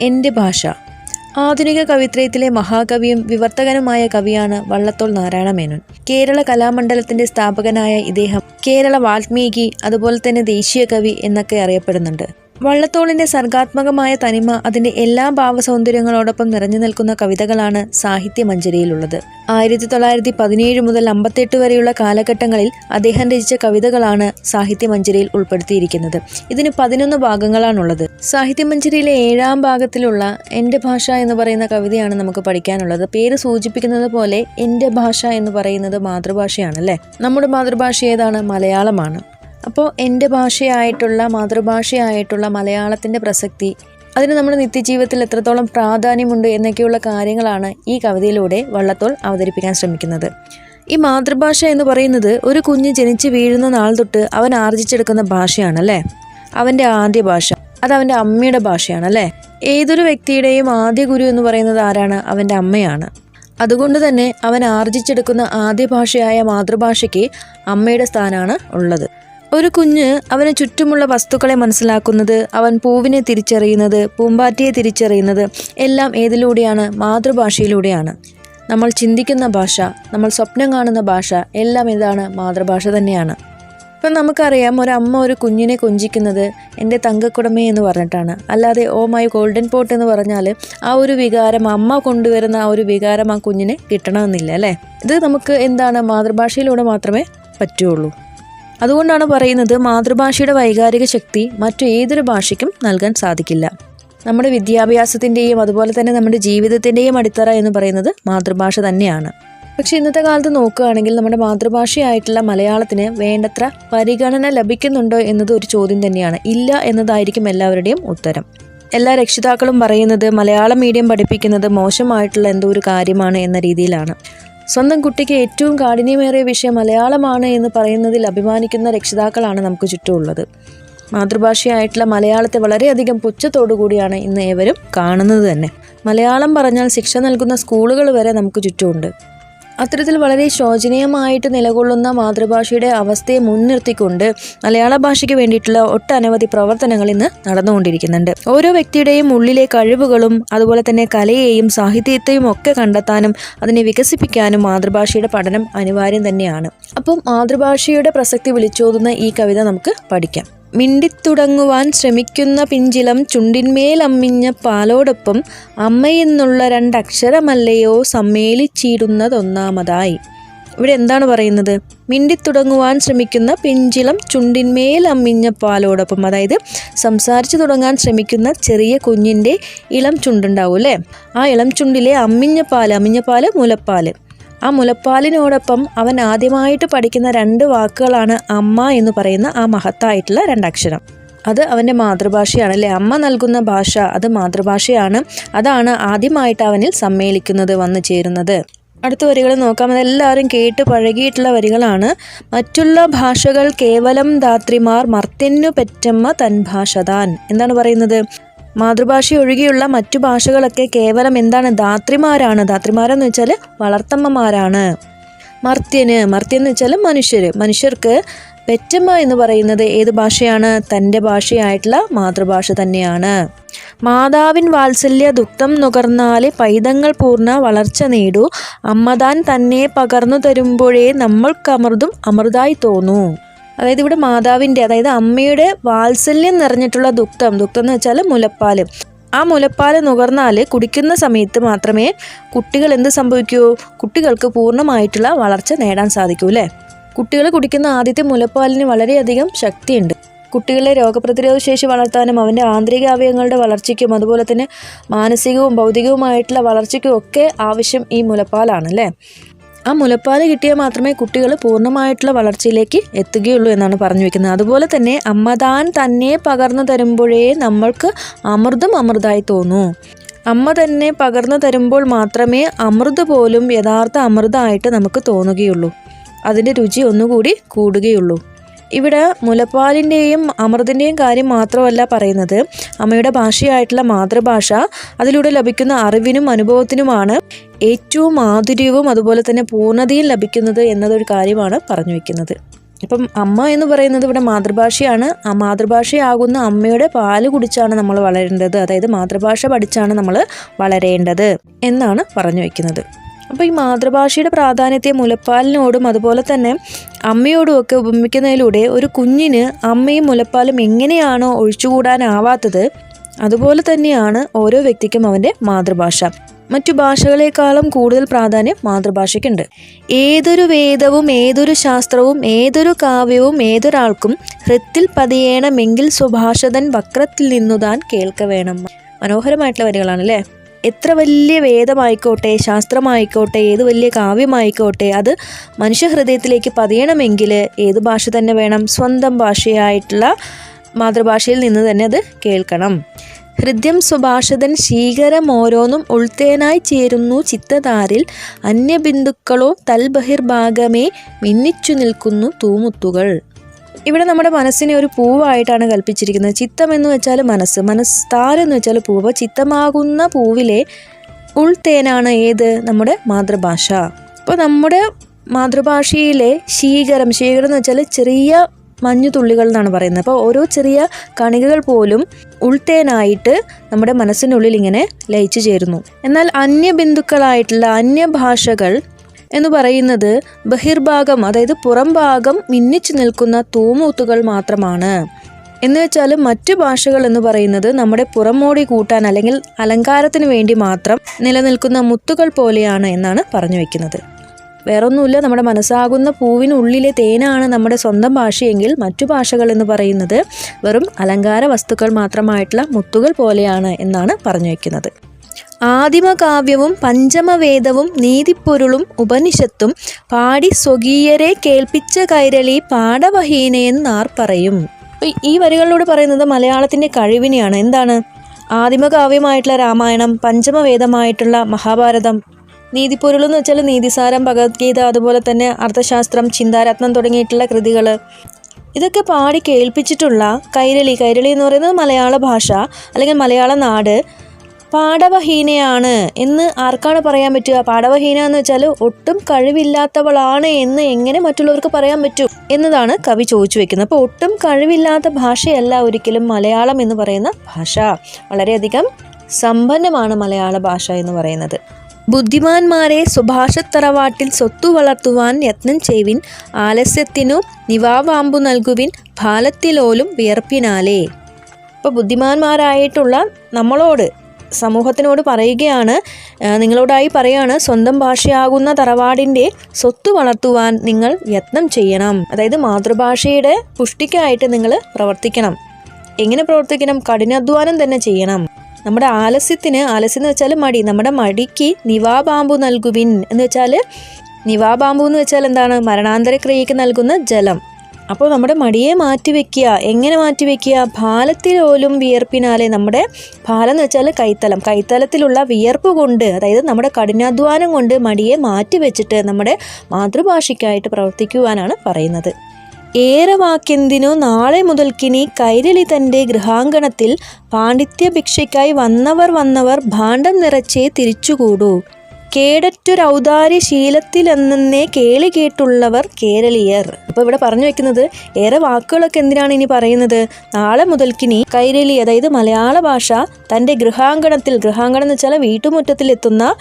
എന്റെ ഭാഷ. ആധുനിക കവിത്രയത്തിലെ മഹാകവിയും വിവർത്തകനുമായ കവിയാണ് വള്ളത്തോൾ നാരായണ മേനോൻ. കേരള കലാമണ്ഡലത്തിന്റെ സ്ഥാപകനായ ഇദ്ദേഹം കേരള വാൽമീകി അതുപോലെ തന്നെ ദേശീയ കവി എന്നൊക്കെ അറിയപ്പെടുന്നുണ്ട്. വള്ളത്തോളിന്റെ സർഗാത്മകമായ തനിമ അതിന്റെ എല്ലാ ഭാവസൗന്ദര്യങ്ങളോടൊപ്പം നിറഞ്ഞു നിൽക്കുന്ന കവിതകളാണ് സാഹിത്യമഞ്ജരിയിലുള്ളത് ആയിരത്തി തൊള്ളായിരത്തി പതിനേഴ് മുതൽ അമ്പത്തെട്ട് വരെയുള്ള കാലഘട്ടങ്ങളിൽ അദ്ദേഹം രചിച്ച കവിതകളാണ് സാഹിത്യമഞ്ജരിയിൽ ഉൾപ്പെടുത്തിയിരിക്കുന്നത്. ഇതിന് പതിനൊന്ന് ഭാഗങ്ങളാണുള്ളത്. സാഹിത്യമഞ്ജരിയിലെ ഏഴാം ഭാഗത്തിലുള്ള എന്റെ ഭാഷ എന്ന് പറയുന്ന കവിതയാണ് നമുക്ക് പഠിക്കാനുള്ളത്. പേര് സൂചിപ്പിക്കുന്നത് പോലെ എന്റെ ഭാഷ എന്ന് പറയുന്നത് മാതൃഭാഷയാണല്ലേ? നമ്മുടെ മാതൃഭാഷ ഏതാണ്? മലയാളമാണ്. അപ്പോൾ എന്റെ ഭാഷയായിട്ടുള്ള മാതൃഭാഷയായിട്ടുള്ള മലയാളത്തിന്റെ പ്രസക്തി അതിന് നമ്മുടെ നിത്യജീവിതത്തിൽ എത്രത്തോളം പ്രാധാന്യമുണ്ട് എന്നൊക്കെയുള്ള കാര്യങ്ങളാണ് ഈ കവിതയിലൂടെ വള്ളത്തോൾ അവതരിപ്പിക്കാൻ ശ്രമിക്കുന്നത്. ഈ മാതൃഭാഷ എന്ന് പറയുന്നത് ഒരു കുഞ്ഞ് ജനിച്ച് വീഴുന്ന നാൾ തൊട്ട് അവൻ ആർജിച്ചെടുക്കുന്ന ഭാഷയാണല്ലേ? അവന്റെ ആദ്യ ഭാഷ. അത് അവന്റെ അമ്മയുടെ ഭാഷയാണല്ലേ? ഏതൊരു വ്യക്തിയുടെയും ആദ്യ ഗുരു എന്ന് പറയുന്നത് ആരാണ്? അവന്റെ അമ്മയാണ്. അതുകൊണ്ട് തന്നെ അവൻ ആർജിച്ചെടുക്കുന്ന ആദ്യ ഭാഷയായ മാതൃഭാഷയ്ക്ക് അമ്മയുടെ സ്ഥാനമാണ് ഉള്ളത്. ഒരു കുഞ്ഞ് അവന് ചുറ്റുമുള്ള വസ്തുക്കളെ മനസ്സിലാക്കുന്നത് അവൻ പൂവിനെ തിരിച്ചറിയുന്നത് പൂമ്പാറ്റയെ തിരിച്ചറിയുന്നത് എല്ലാം ഏതിലൂടെയാണ്? മാതൃഭാഷയിലൂടെയാണ്. നമ്മൾ ചിന്തിക്കുന്ന ഭാഷ നമ്മൾ സ്വപ്നം കാണുന്ന ഭാഷ എല്ലാം ഇതാണ് മാതൃഭാഷ തന്നെയാണ്. ഇപ്പം നമുക്കറിയാം ഒരമ്മ ഒരു കുഞ്ഞിനെ കൊഞ്ചിക്കുന്നത് എന്റെ തങ്കക്കുടമേ എന്ന് പറഞ്ഞിട്ടാണ്. അല്ലാതെ ഓ മൈ ഗോൾഡൻ പോട്ട് എന്ന് പറഞ്ഞാൽ ആ ഒരു വികാരം അമ്മ കൊണ്ടുവരുന്ന ആ ഒരു വികാരം ആ കുഞ്ഞിനെ കിട്ടണമെന്നില്ല അല്ലേ? ഇത് നമുക്ക് എന്താണ് മാതൃഭാഷയിലൂടെ മാത്രമേ പറ്റുള്ളൂ. അതുകൊണ്ടാണ് പറയുന്നത് മാതൃഭാഷയുടെ വൈകാരിക ശക്തി മറ്റു ഏതൊരു ഭാഷയ്ക്കും നൽകാൻ സാധിക്കില്ല. നമ്മുടെ വിദ്യാഭ്യാസത്തിന്റെയും അതുപോലെ തന്നെ നമ്മുടെ ജീവിതത്തിന്റെയും അടിത്തറ എന്ന് പറയുന്നത് മാതൃഭാഷ തന്നെയാണ്. പക്ഷേ ഇന്നത്തെ കാലത്ത് നോക്കുകയാണെങ്കിൽ നമ്മുടെ മാതൃഭാഷയായിട്ടുള്ള മലയാളത്തിന് വേണ്ടത്ര പരിഗണന ലഭിക്കുന്നുണ്ടോ എന്നത് ഒരു ചോദ്യം തന്നെയാണ്. ഇല്ല എന്നതായിരിക്കും എല്ലാവരുടെയും ഉത്തരം. എല്ലാ രക്ഷിതാക്കളും പറയുന്നത് മലയാളം മീഡിയം പഠിപ്പിക്കുന്നത് മോശമായിട്ടുള്ള എന്തോ ഒരു കാര്യമാണ് എന്ന രീതിയിലാണ്. സ്വന്തം കുട്ടിക്ക് ഏറ്റവും കാഠിന്യമേറിയ വിഷയം മലയാളമാണ് എന്ന് പറയുന്നതിൽ അഭിമാനിക്കുന്ന രക്ഷിതാക്കളാണ് നമുക്ക് ചുറ്റുമുള്ളത്. മാതൃഭാഷയായിട്ടുള്ള മലയാളത്തെ വളരെയധികം കൂടിയാണ് ഇന്ന് ഏവരും കാണുന്നത് തന്നെ. മലയാളം പറഞ്ഞാൽ ശിക്ഷ നൽകുന്ന സ്കൂളുകൾ വരെ നമുക്ക് ചുറ്റുമുണ്ട്. അത്തരത്തിൽ വളരെ ശോചനീയമായിട്ട് നിലകൊള്ളുന്ന മാതൃഭാഷയുടെ അവസ്ഥയെ മുൻനിർത്തിക്കൊണ്ട് മലയാള ഭാഷയ്ക്ക് വേണ്ടിയിട്ടുള്ള ഒട്ടനവധി പ്രവർത്തനങ്ങൾ ഇന്ന് നടന്നുകൊണ്ടിരിക്കുന്നുണ്ട്. ഓരോ വ്യക്തിയുടെയും ഉള്ളിലെ കഴിവുകളും അതുപോലെ തന്നെ കലയെയും സാഹിത്യത്തെയും ഒക്കെ കണ്ടെത്താനും അതിനെ വികസിപ്പിക്കാനും മാതൃഭാഷയുടെ പഠനം അനിവാര്യം തന്നെയാണ്. അപ്പം മാതൃഭാഷയുടെ പ്രസക്തി വിളിച്ചോതുന്ന ഈ കവിത നമുക്ക് പഠിക്കാം. മിണ്ടിത്തുടങ്ങുവാൻ ശ്രമിക്കുന്ന പിഞ്ചിലം ചുണ്ടിന്മേലമ്മിഞ്ഞ പാലോടൊപ്പം അമ്മയെന്നുള്ള രണ്ടക്ഷരമല്ലയോ സമ്മേളിച്ചിടുന്നതൊന്നാമതായി. ഇവിടെ എന്താണ് പറയുന്നത്? മിണ്ടിത്തുടങ്ങുവാൻ ശ്രമിക്കുന്ന പിഞ്ചിലം ചുണ്ടിന്മേൽ അമ്മിഞ്ഞ പാലോടൊപ്പം അതായത് സംസാരിച്ചു തുടങ്ങാൻ ശ്രമിക്കുന്ന ചെറിയ കുഞ്ഞിന്റെ ഇളം ചുണ്ടുണ്ടാവും അല്ലേ? ആ ഇളം ചുണ്ടിലെ അമ്മിഞ്ഞ പാൽ അമ്മിഞ്ഞ പാൽ മുലപ്പാൽ. ആ മുലപ്പാലിനോടൊപ്പം അവൻ ആദ്യമായിട്ട് പഠിക്കുന്ന രണ്ട് വാക്കുകളാണ് അമ്മ എന്ന് പറയുന്ന ആ മഹത്തായിട്ടുള്ള രണ്ടക്ഷരം. അത് അവന്റെ മാതൃഭാഷയാണ് അല്ലേ? അമ്മ നൽകുന്ന ഭാഷ അത് മാതൃഭാഷയാണ്. അതാണ് ആദ്യമായിട്ട് അവനിൽ സമ്മേളിക്കുന്നത് വന്നു ചേരുന്നത്. അടുത്ത വരികൾ നോക്കാം. അതെല്ലാവരും കേട്ട് പഴകിയിട്ടുള്ള വരികളാണ്. മറ്റുള്ള ഭാഷകൾ കേവലം ധാത്രിമാർ മർത്യന്നു പെറ്റമ്മ തൻ ഭാഷതാൻ എന്താണ് പറയുന്നത്? മാതൃഭാഷ ഒഴികെയുള്ള മറ്റു ഭാഷകളൊക്കെ കേവലം എന്താണ് ധാത്രിമാരാണ്. ധാത്രിമാരെന്ന് വെച്ചാൽ വളർത്തമ്മമാരാണ്. മർത്യന് മർത്യൻ എന്ന് വെച്ചാൽ മനുഷ്യർ മനുഷ്യർക്ക് പെറ്റമ്മ എന്ന് പറയുന്നത് ഏത് ഭാഷയാണ്? തന്റെ ഭാഷയായിട്ടുള്ള മാതൃഭാഷ തന്നെയാണ്. മാതാവിൻ വാത്സല്യ ദുഃഖം നുകർന്നാൽ പൈതങ്ങൾ പൂർണ വളർച്ച നേടൂ. അമ്മതാൻ തന്നെ പകർന്നു തരുമ്പോഴേ നമ്മൾക്കമൃതും അമൃതായി തോന്നൂ. അതായത് ഇവിടെ മാതാവിന്റെ അതായത് അമ്മയുടെ വാത്സല്യം നിറഞ്ഞിട്ടുള്ള ദുഃഖം ദുഃഖം എന്ന് വെച്ചാൽ മുലപ്പാൽ ആ മുലപ്പാൽ നുകർന്നാൽ കുടിക്കുന്ന സമയത്ത് മാത്രമേ കുട്ടികൾ എന്ത് സംഭവിക്കൂ? കുട്ടികൾക്ക് പൂർണമായിട്ടുള്ള വളർച്ച നേടാൻ സാധിക്കൂ അല്ലേ? കുട്ടികൾ കുടിക്കുന്ന ആദ്യത്തെ മുലപ്പാലിന് വളരെയധികം ശക്തിയുണ്ട്. കുട്ടികളെ രോഗപ്രതിരോധ ശേഷി വളർത്താനും അവന്റെ ആന്തരിക അവയവങ്ങളുടെ വളർച്ചയ്ക്കും അതുപോലെ തന്നെ മാനസികവും ഭൗതികവുമായിട്ടുള്ള വളർച്ചയ്ക്കും ഒക്കെ ആവശ്യം ഈ മുലപ്പാലാണ് അല്ലേ? ആ മുലപ്പാൽ കിട്ടിയാൽ മാത്രമേ കുട്ടികൾ പൂർണമായിട്ടുള്ള വളർച്ചയിലേക്ക് എത്തുകയുള്ളൂ എന്നാണ് പറഞ്ഞു വെക്കുന്നത്. അതുപോലെ തന്നെ അമ്മതാൻ തന്നെ പകർന്നു തരുമ്പോഴേ നമ്മൾക്ക് അമൃതം അമൃതായി തോന്നൂ. അമ്മ തന്നെ പകർന്നു തരുമ്പോൾ മാത്രമേ അമൃത് പോലും യഥാർത്ഥ അമൃതമായിട്ട് നമുക്ക് തോന്നുകയുള്ളൂ. അതിന്റെ രുചി ഒന്നുകൂടി കൂടുകയുള്ളൂ. ഇവിടെ മുലപ്പാലിന്റെയും അമൃതിന്റെയും കാര്യം മാത്രമല്ല പറയുന്നത്. അമ്മയുടെ ഭാഷയായിട്ടുള്ള മാതൃഭാഷ അതിലൂടെ ലഭിക്കുന്ന അറിവിനും അനുഭവത്തിനുമാണ് ഏറ്റവും മാധുര്യവും അതുപോലെ തന്നെ പൂർണതയും ലഭിക്കുന്നത് എന്നതൊരു കാര്യമാണ് പറഞ്ഞു വെക്കുന്നത്. ഇപ്പം അമ്മ എന്ന് പറയുന്നത് ഇവിടെ മാതൃഭാഷയാണ്. ആ മാതൃഭാഷയാകുന്ന അമ്മയുടെ പാൽ കുടിച്ചാണ് നമ്മൾ വളരേണ്ടത്. അതായത് മാതൃഭാഷ പഠിച്ചാണ് നമ്മൾ വളരേണ്ടത് എന്നാണ് പറഞ്ഞു വയ്ക്കുന്നത് അപ്പോൾ ഈ മാതൃഭാഷയുടെ പ്രാധാന്യത്തെ മുലപ്പാലിനോടും അതുപോലെ തന്നെ അമ്മയോടും ഒക്കെ ഉപമിക്കുന്നതിലൂടെ ഒരു കുഞ്ഞിന് അമ്മയും മുലപ്പാലും എങ്ങനെയാണോ ഒഴിച്ചുകൂടാനാവാത്തത് അതുപോലെ തന്നെയാണ് ഓരോ വ്യക്തിക്കും അവന്റെ മാതൃഭാഷ. മറ്റു ഭാഷകളെക്കാളും കൂടുതൽ പ്രാധാന്യം മാതൃഭാഷയ്ക്കുണ്ട്. ഏതൊരു വേദവും ഏതൊരു ശാസ്ത്രവും ഏതൊരു കാവ്യവും ഏതൊരാൾക്കും ഹൃത്തിൽ പതിയേണമെങ്കിൽ സുഭാഷതൻ വക്രത്തിൽ നിന്നുതാൻ കേൾക്ക വേണം മനോഹരമായിട്ടുള്ള വരികളാണ് അല്ലേ എത്ര വലിയ വേദമായിക്കോട്ടെ ശാസ്ത്രമായിക്കോട്ടെ ഏത് വലിയ കാവ്യമായിക്കോട്ടെ അത് മനുഷ്യഹൃദയത്തിലേക്ക് പതിയണമെങ്കിൽ ഏത് ഭാഷ തന്നെ വേണം? സ്വന്തം ഭാഷയായിട്ടുള്ള മാതൃഭാഷയിൽ നിന്ന് തന്നെ അത് കേൾക്കണം. ഹൃദ്യം സുഭാഷിതൻ ശീകരം ഓരോന്നും ഉൾത്തേനായി ചേരുന്നു ചിത്തതാരിൽ. അന്യബിന്ദുക്കളോ തൽബഹിർഭാഗമേ മിന്നിച്ചു നിൽക്കുന്നു തൂമുത്തുകൾ. ഇവിടെ നമ്മുടെ മനസ്സിനെ ഒരു പൂവായിട്ടാണ് കൽപ്പിച്ചിരിക്കുന്നത്. ചിത്തം എന്ന് വെച്ചാൽ മനസ്സ്. മനസ്സ് താരെന്ന് വെച്ചാൽ പൂവ്. ചിത്തമാകുന്ന പൂവിലെ ഉൾത്തേനാണ് ഏത്? നമ്മുടെ മാതൃഭാഷ. അപ്പോൾ നമ്മുടെ മാതൃഭാഷയിലെ ശീകരം ശീകരം എന്ന് വെച്ചാൽ ചെറിയ മഞ്ഞു തുള്ളികൾ എന്നാണ് പറയുന്നത്. അപ്പോൾ ഓരോ ചെറിയ കണികകൾ പോലും ഉൾത്തേനായിട്ട് നമ്മുടെ മനസ്സിനുള്ളിൽ ഇങ്ങനെ ലയിച്ചു ചേരുന്നു. എന്നാൽ അന്യബിന്ദുക്കളായിട്ടുള്ള അന്യഭാഷകൾ എന്ന് പറയുന്നത് ബഹിർഭാഗം അതായത് പുറം ഭാഗം മിന്നിച്ചു നിൽക്കുന്ന തൂമൂത്തുകൾ മാത്രമാണ്. എന്ന് വെച്ചാൽ മറ്റു ഭാഷകൾ എന്ന് പറയുന്നത് നമ്മുടെ പുറമോടി കൂട്ടാൻ അല്ലെങ്കിൽ അലങ്കാരത്തിന് വേണ്ടി മാത്രം നിലനിൽക്കുന്ന മുത്തുകൾ പോലെയാണ് എന്നാണ് പറഞ്ഞു വെക്കുന്നത്. വേറൊന്നുമില്ല നമ്മുടെ മനസ്സാകുന്ന പൂവിനുള്ളിലെ തേനാണ് നമ്മുടെ സ്വന്തം ഭാഷയെങ്കിൽ മറ്റു ഭാഷകൾ എന്ന് പറയുന്നത് വെറും അലങ്കാര വസ്തുക്കൾ മാത്രമായിട്ടുള്ള മുത്തുകൾ പോലെയാണ് എന്നാണ് പറഞ്ഞു വയ്ക്കുന്നത് ആദിമകാവ്യവും പഞ്ചമവേദവും നീതിപ്പൊരുളും ഉപനിഷത്തും പാടി സ്വകീയരെ കേൾപ്പിച്ച കൈരളി പാഠവഹീനയെന്നാർ പറയും. ഈ വരികളിലൂടെ പറയുന്നത് മലയാളത്തിന്റെ കഴിവിനെയാണ്. എന്താണ്? ആദിമകാവ്യമായിട്ടുള്ള രാമായണം പഞ്ചമവേദമായിട്ടുള്ള മഹാഭാരതം നീതിപ്പൊരുൾ എന്ന് വെച്ചാൽ നീതിസാരം ഭഗവത്ഗീത അതുപോലെ തന്നെ അർത്ഥശാസ്ത്രം ചിന്താരത്നം തുടങ്ങിയിട്ടുള്ള കൃതികൾ ഇതൊക്കെ പാടി കേൾപ്പിച്ചിട്ടുള്ള കൈരളി. കൈരളി എന്ന് പറയുന്നത് മലയാള ഭാഷ അല്ലെങ്കിൽ മലയാള നാട്. പാടവഹീനയാണ് എന്ന് ആർക്കാണ് പറയാൻ പറ്റുക? പാടവഹീന എന്ന് വെച്ചാൽ ഒട്ടും കഴിവില്ലാത്തവളാണ് എന്ന് എങ്ങനെ മറ്റുള്ളവർക്ക് പറയാൻ പറ്റൂ എന്നതാണ് കവി ചോദിച്ചു വെക്കുന്നത്. അപ്പോൾ ഒട്ടും കഴിവില്ലാത്ത ഭാഷയല്ല ഒരിക്കലും മലയാളം എന്ന് പറയുന്ന ഭാഷ. വളരെയധികം സമ്പന്നമാണ് മലയാള ഭാഷ എന്ന് പറയുന്നത്. ബുദ്ധിമാന്മാരെ സുഭാഷത്തറവാട്ടിൽ സ്വത്തു വളർത്തുവാൻ യത്നം ചെയ്വിൻ ആലസ്യത്തിനു നിവാവാമ്പു നൽകുവിൻ ഫാലത്തിലോലും വിയർപ്പിനാലേ. ഇപ്പോൾ ബുദ്ധിമാന്മാരായിട്ടുള്ള നമ്മളോട് സമൂഹത്തിനോട് പറയുകയാണ്. നിങ്ങളോടായി പറയാണ് സ്വന്തം ഭാഷയാകുന്ന തറവാടിന്റെ സ്വത്ത് വളർത്തുവാൻ നിങ്ങൾ യത്നം ചെയ്യണം. അതായത് മാതൃഭാഷയുടെ പുഷ്ടിക്കായിട്ട് നിങ്ങൾ പ്രവർത്തിക്കണം. എങ്ങനെ പ്രവർത്തിക്കണം? കഠിനാധ്വാനം തന്നെ ചെയ്യണം. നമ്മുടെ ആലസ്യത്തിന് ആലസ്യം എന്ന് വെച്ചാൽ മടി. നമ്മുടെ മടിക്ക് നിവാബാമ്പു നൽകുവിൻ എന്ന് വെച്ചാൽ നിവാബാമ്പു എന്ന് വെച്ചാൽ എന്താണ്? മരണാന്തര ക്രിയയ്ക്ക് നൽകുന്ന ജലം. അപ്പോൾ നമ്മുടെ മടിയെ മാറ്റിവെക്കുക എങ്ങനെ മാറ്റിവെക്കുക ഭാലത്തിലോലും വിയർപ്പിനാലെ നമ്മുടെ ഭാലം എന്ന് വെച്ചാൽ കൈത്തലം. കൈത്തലത്തിലുള്ള വിയർപ്പ് കൊണ്ട് അതായത് നമ്മുടെ കഠിനാധ്വാനം കൊണ്ട് മടിയെ മാറ്റിവെച്ചിട്ട് നമ്മുടെ മാതൃഭാഷയ്ക്കായിട്ട് പ്രവർത്തിക്കുവാനാണ് പറയുന്നത്. ഏറെ വാക്യന്തിനു നാളെ മുതൽക്കിനി കൈരളി തന്റെ ഗൃഹാങ്കണത്തിൽ പാണ്ഡിത്യ ഭിക്ഷയ്ക്കായി വന്നവർ വന്നവർ ഭാണ്ഡം നിറച്ചേ തിരിച്ചുകൂടൂ. കേടറ്റൊരൗദാര്യ ശീലത്തിലെന്നേ കേളി കേട്ടുള്ളവർ കേരളീയർ. അപ്പോൾ ഇവിടെ പറഞ്ഞു വെക്കുന്നത് ഏറെ വാക്കുകളൊക്കെ എന്തിനാണ് ഇനി പറയുന്നത്? നാളെ മുതൽക്കിനി കൈരളി അതായത് മലയാള ഭാഷ തന്റെ ഗൃഹാങ്കണത്തിൽ ഗൃഹാങ്കണം എന്ന് വെച്ചാൽ വീട്ടുമുറ്റത്തിൽ എത്തുന്ന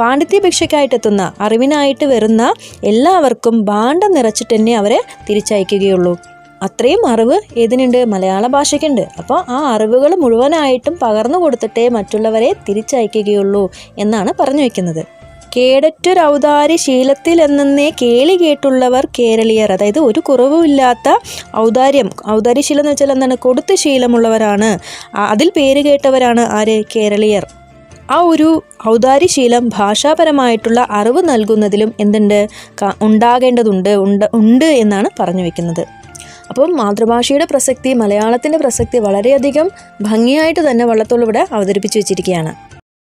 പാണ്ഡിത്യഭിക്ഷയ്ക്കായിട്ട് എത്തുന്ന അറിവിനായിട്ട് വരുന്ന എല്ലാവർക്കും ഭാണ്ഡം നിറച്ചിട്ട് തന്നെ അവരെ തിരിച്ചയക്കുകയുള്ളൂ. അത്രയും അറിവ് ഏതിനുണ്ട്? മലയാള ഭാഷയ്ക്കുണ്ട്. അപ്പോൾ ആ അറിവുകൾ മുഴുവനായിട്ടും പകർന്നു കൊടുത്തിട്ടേ മറ്റുള്ളവരെ തിരിച്ചയക്കുകയുള്ളൂ എന്നാണ് പറഞ്ഞു വയ്ക്കുന്നത് കേടറ്റൊരൗദാര്യ ശീലത്തിൽ എന്നേ കേളി കേട്ടുള്ളവർ കേരളീയർ. അതായത് ഒരു കുറവുമില്ലാത്ത ഔദാര്യം ഔദാര്യശീലം എന്ന് വെച്ചാൽ എന്താണ്? കൊടുത്ത ശീലമുള്ളവരാണ്. അതിൽ പേര് കേട്ടവരാണ് ആര്? കേരളീയർ. ആ ഒരു ഔദാര്യശീലം ഭാഷാപരമായിട്ടുള്ള അറിവ് നൽകുന്നതിലും എന്തുണ്ട്? ഉണ്ടാകേണ്ടതുണ്ട് ഉണ്ട് ഉണ്ട് എന്നാണ് പറഞ്ഞു വെക്കുന്നത്. അപ്പം മാതൃഭാഷയുടെ പ്രസക്തി മലയാളത്തിന്റെ പ്രസക്തി വളരെയധികം ഭംഗിയായിട്ട് തന്നെ വള്ളത്തോളിവിടെ അവതരിപ്പിച്ചു വെച്ചിരിക്കുകയാണ്.